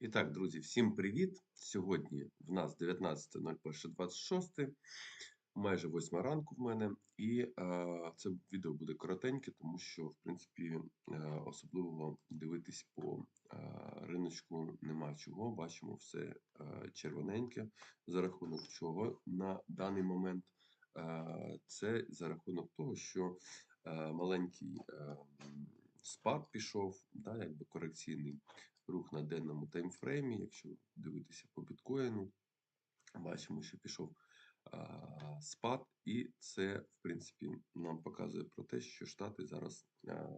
І так, друзі, всім привіт! Сьогодні в нас 19.01.26, майже 8 ранку в мене. І е, це відео буде коротеньке, тому що, в принципі, е, особливо дивитись по е, риночку нема чого. Бачимо все е, червоненьке, за рахунок чого на даний момент. Е, це за рахунок того, що е, маленький е, спад пішов, да, якби корекційний рух на денному таймфреймі. Якщо дивитися по біткоїну, бачимо, що пішов а, спад, і це, в принципі, нам показує про те, що Штати зараз а,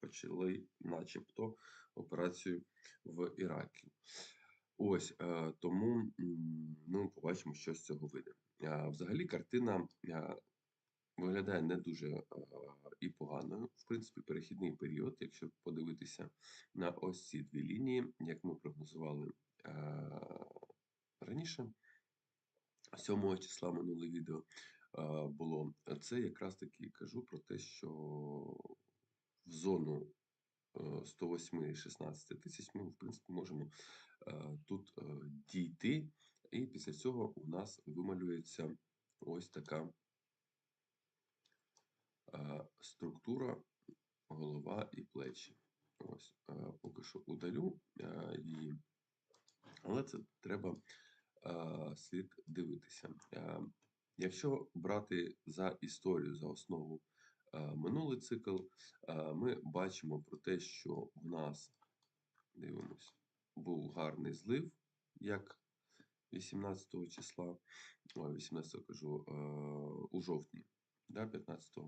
почали, начебто, операцію в Іракі. Ось тому ну, побачимо, що з цього вийде. Взагалі, картина виглядає не дуже і поганою. В принципі, перехідний період, якщо подивитися на ось ці дві лінії, як ми прогнозували раніше, 7 числа минуле відео було. Це якраз таки кажу про те, що в зону 108-16 тисяч ми, в принципі, можемо тут дійти, і після цього у нас вималюється ось така структура, голова і плечі. Ось, Поки що удалю її, але це треба слід дивитися. Якщо брати за історію, за основу минулий цикл, ми бачимо про те, що в нас, дивимось, був гарний злив, як 18 числа, ой, 18 кажу, у жовтні, да, 15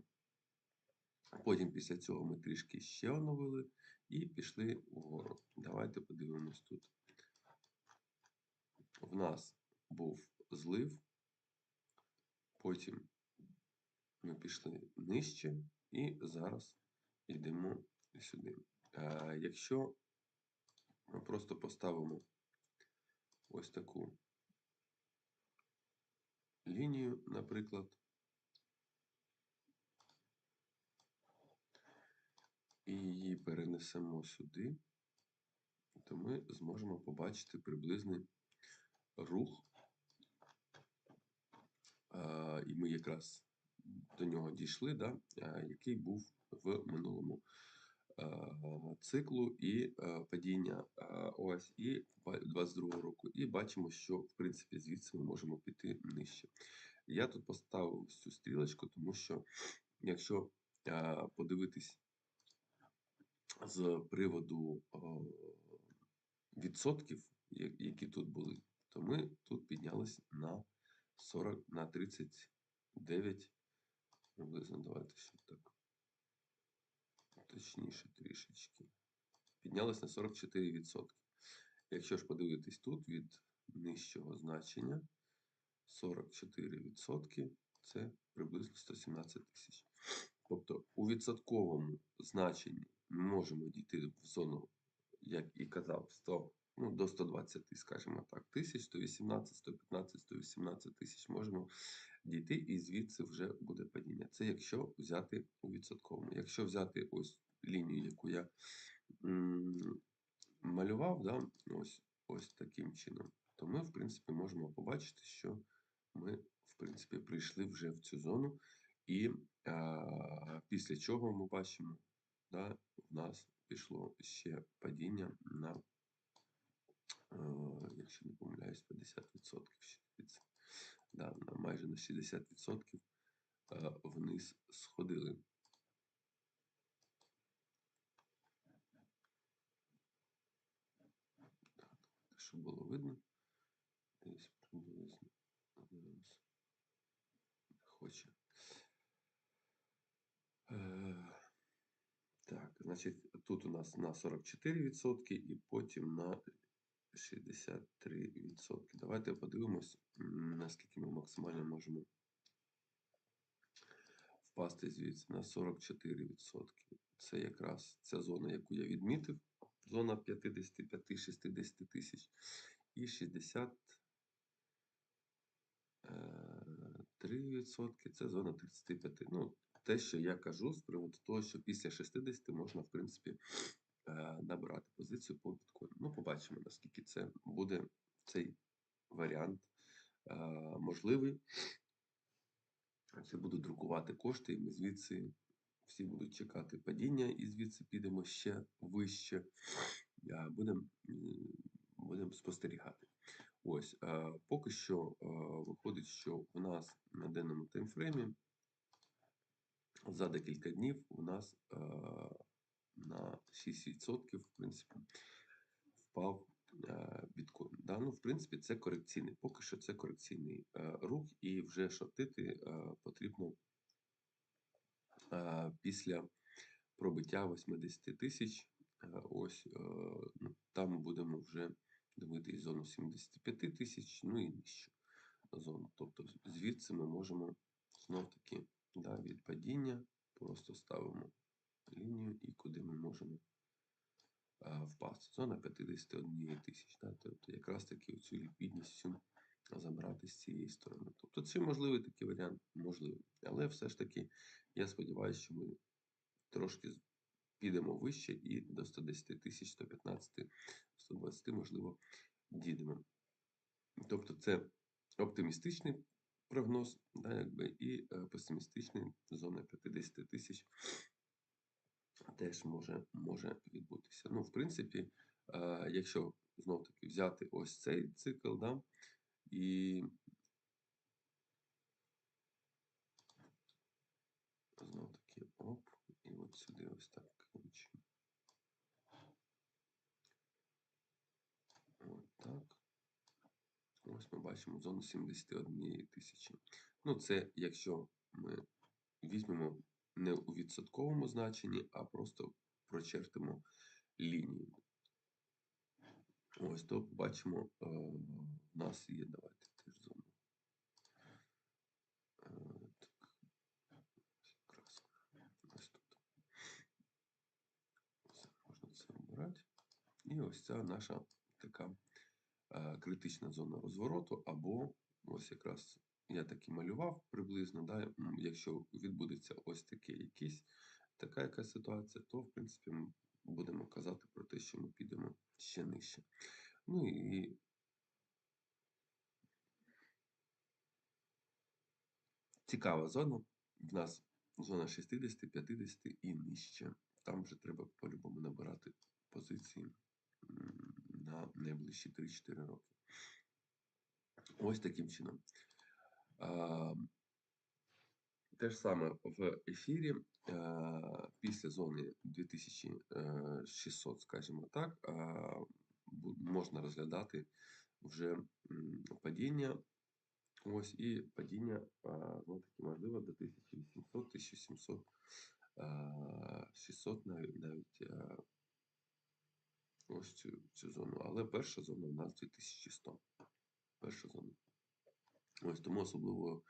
Потім після цього ми трішки ще оновили і пішли вгору. Давайте подивимось тут. В нас був злив, потім ми пішли нижче і зараз йдемо сюди. А Якщо ми просто поставимо ось таку лінію, наприклад, і її перенесемо сюди, то ми зможемо побачити приблизний рух. І ми якраз до нього дійшли, да, який був в минулому циклу і падіння ОСІ 22 року. І бачимо, що в принципі звідси ми можемо піти нижче. Я тут поставив цю стрілочку, тому що якщо подивитись з приводу відсотків, які тут були, то ми тут піднялись на 40 на 39, приблизно давайте ще так. Точніше трішечки. Піднялись на 44%. Якщо ж подивитись тут від нижчого значення 44% це приблизно 117 тисяч. Тобто у відсотковому значенні можемо дійти в зону, як і казав, 100, ну, до 120, скажімо так, тисяч, 118, 115, 118 тисяч можемо дійти, і звідси вже буде падіння. Це якщо взяти у відсотковому. Якщо взяти ось лінію, яку я малював, да, ось, ось таким чином, то ми, в принципі, можемо побачити, що ми, в принципі, прийшли вже в цю зону. І а, після чого ми бачимо, да, в нас пішло ще падіння на, а, якщо не помиляюсь, 50%. Да, на майже на 60% вниз сходили. Так, щоб було видно. Десь приблизно хоче. Так, значить, тут у нас на 44% і потім на 63%. Давайте подивимось, наскільки ми максимально можемо впасти звідси на 44%. Це якраз ця зона, яку я відмітив. Зона 55-60 тисяч. І 60. 3% це зона 35. Ну, те, що я кажу з приводу того, що після 60 можна, в принципі, е, набирати позицію по біткоїну. Ну, побачимо, наскільки це буде цей варіант е, можливий. Це будуть друкувати кошти, і ми звідси всі будуть чекати падіння, і звідси підемо ще вище. Будемо будем спостерігати. Ось, е, поки що виходить, що у нас на денному таймфреймі за декілька днів у нас е, на 6%, в принципі, впав біткоін. Да? Ну, в принципі, це корекційний. Поки що це корекційний рух, і вже шортити потрібно після пробиття 80 тисяч. Ось ну, там будемо вже дивитись зону 75 тисяч, ну і нижче зону. Тобто звідси ми можемо знов таки да, від падіння просто ставимо лінію і куди ми можемо а, впасти. Зона 51 тисяч. Да, тобто якраз таки цю ліквідністю забрати з цієї сторони. Тобто це можливий такий варіант, можливий. Але все ж таки, я сподіваюся, що ми трошки підемо вище і до 110 тисяч, 115, 120, можливо, дійдемо. Тобто це оптимістичний прогноз, да, якби, і е, песимістичний зона 50 тисяч теж може може відбутися. Ну, в принципі, е, якщо знов таки взяти ось цей цикл, да, і знов таки оп, і от сюди ось так ключимо. От так. Ось ми бачимо зону 71 тисячі. Ну, це якщо ми візьмемо не у відсотковому значенні, а просто прочертимо лінію. Ось то бачимо, е, в нас є, давайте теж зону. Е. І ось ця наша така критична зона розвороту, або ось якраз я так і малював приблизно, да, якщо відбудеться ось таке якийсь, така яка ситуація, то в принципі ми будемо казати про те, що ми підемо ще нижче. Ну і цікава зона. В нас зона 60, 50 і нижче. Там вже треба по-любому набирати позиції на найближчі 3-4 роки. Ось таким чином. Те ж саме в ефірі після зони 2600, скажімо так, можна розглядати вже падіння. Ось і падіння ну, таки можливо до 1800, 1700, 600 навіть навіть ось цю, цю зону. Але перша зона у нас 2100. Перша зона. Ось тому особливо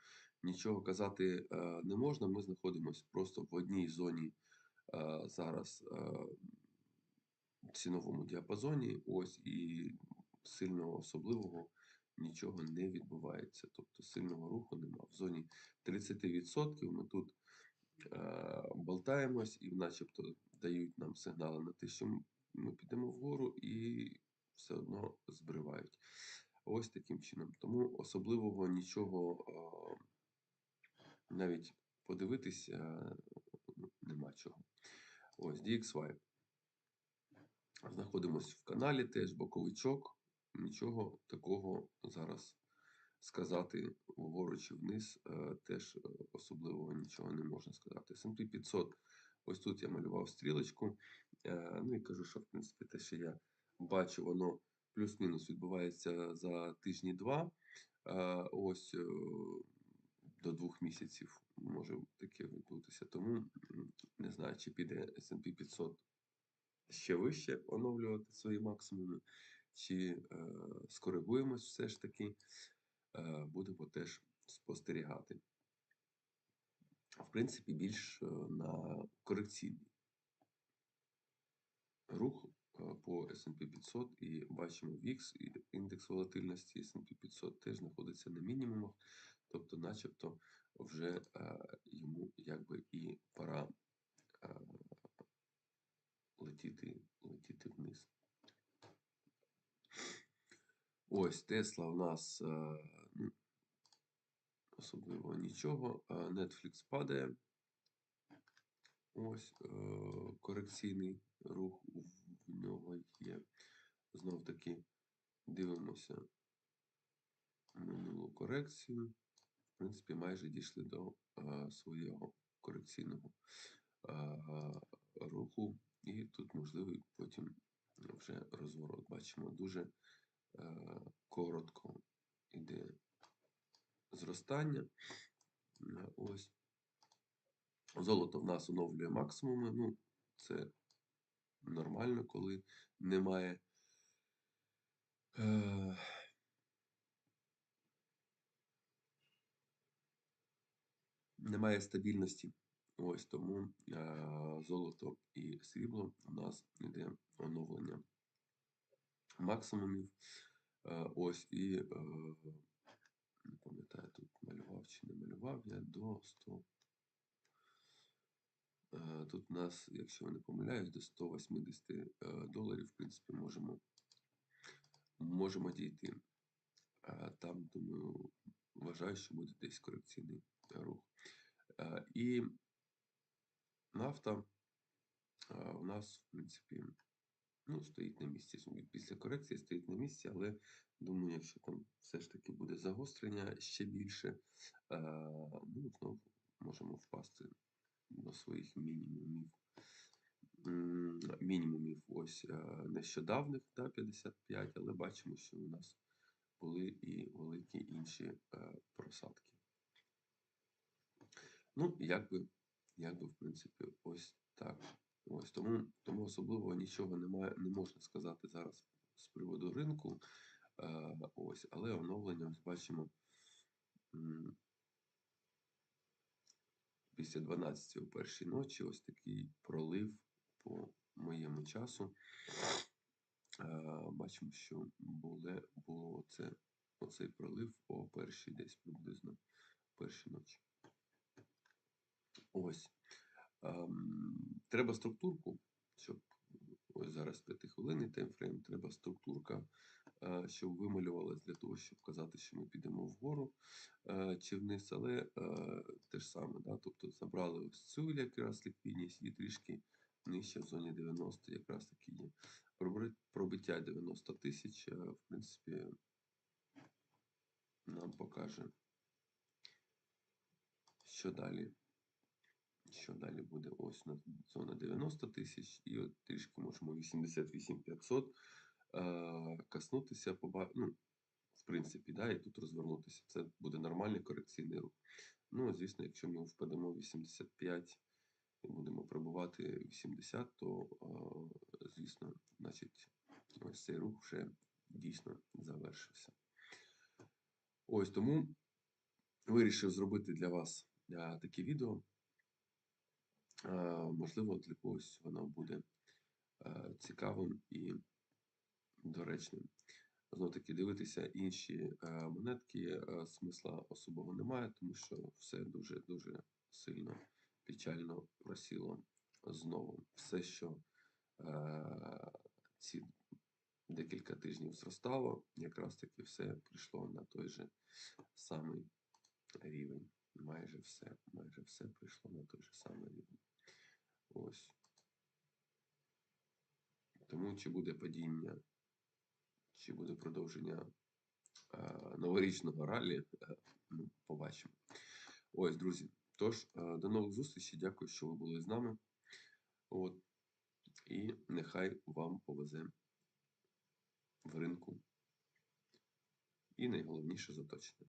нічого казати е, не можна. Ми знаходимося просто в одній зоні е, зараз е, ціновому діапазоні. Ось і сильного особливого нічого не відбувається. Тобто сильного руху нема. В зоні 30% ми тут болтаємось і, начебто, дають нам сигнали на те, що ми підемо вгору і все одно збривають. Ось таким чином. Тому особливого нічого навіть подивитися нема чого. Ось DXY. Знаходимося в каналі, теж боковичок. Нічого такого зараз сказати вгору чи вниз, е, теж е, особливого нічого не можна сказати. S&P 500, ось тут я малював стрілочку. Е, ну і кажу, що в принципі те, що я бачу, воно плюс-мінус відбувається за тижні-два. Ось до двох місяців може таке відбутися. Тому не знаю, чи піде SP 500 ще вище оновлювати свої максимуми, чи е, скоригуємось все ж таки, е, будемо теж спостерігати. В принципі, більш е, на корекційний рух по S&P 500 і бачимо VIX, і індекс волатильності S&P 500 теж знаходиться на мінімумах, тобто начебто вже йому якби і пора летіти, летіти вниз. Ось Тесла у нас особливо нічого. Netflix падає. Ось е, корекційний рух в- нього є. Знов таки дивимося минулу корекцію. В принципі, майже дійшли до е, свого корекційного е, руху. І тут можливий потім вже розворот. Бачимо, дуже е, коротко йде зростання. Ось. Золото в нас оновлює максимуми. Ну, це нормально, коли немає. Е, немає стабільності. Ось тому е, золото і срібло у нас йде оновлення максимумів. Е, ось і е, не пам'ятаю, тут малював чи не малював я до 100. Е, Тут у нас, якщо я не помиляюсь, до 180 е, доларів, в принципі, можемо, можемо дійти. Е, Там, думаю, вважаю, що буде десь корекційний рух. І нафта у нас, в принципі, ну, стоїть на місці. Після корекції стоїть на місці, але думаю, якщо там все ж таки буде загострення ще більше, ну, знову можемо впасти своїх мінімумів. Мінімумів ось е, нещодавних, да, 55, але бачимо, що у нас були і великі інші е, просадки. Ну, якби, якби, в принципі, ось так. Ось тому, тому особливо нічого немає, не можна сказати зараз з приводу ринку. Е, ось, але оновлення ось бачимо після 12 у першій ночі ось такий пролив по моєму часу. Е, бачимо, що було, було оце, оцей пролив о першій десь приблизно першій ночі. Ось. Ем, треба структурку, щоб ось зараз 5 хвилинний таймфрейм, треба структурка, е, щоб вималювалась для того, щоб казати, що ми підемо вгору е, чи вниз, але е, те ж саме, да? тобто забрали ось цю якраз ліквідність і трішки нижче в зоні 90 якраз таки є. Пробиття 90 тисяч, в принципі, нам покаже, що далі. Що далі буде? Ось на зона 90 тисяч, і от трішки можемо 88 500 е, коснутися, поба... ну, в принципі, да, і тут розвернутися. Це буде нормальний корекційний рух. Ну, звісно, якщо ми впадемо 85 і будемо пробувати 80, то, звісно, значить, ось цей рух вже дійсно завершився. Ось тому вирішив зробити для вас таке відео. Можливо, для когось воно буде цікавим і доречним. Знов таки дивитися інші е, монетки е, смисла особого немає, тому що все дуже-дуже сильно печально просіло знову. Все, що е, ці декілька тижнів зростало, якраз таки все прийшло на той же самий рівень. Майже все, майже все прийшло на той же самий рівень. Ось. Тому чи буде падіння, чи буде продовження е, новорічного ралі, е, ну, побачимо. Ось, друзі. Тож, е, до нових зустрічей. Дякую, що ви були з нами. От. І нехай вам повезе в ринку. І найголовніше заточення.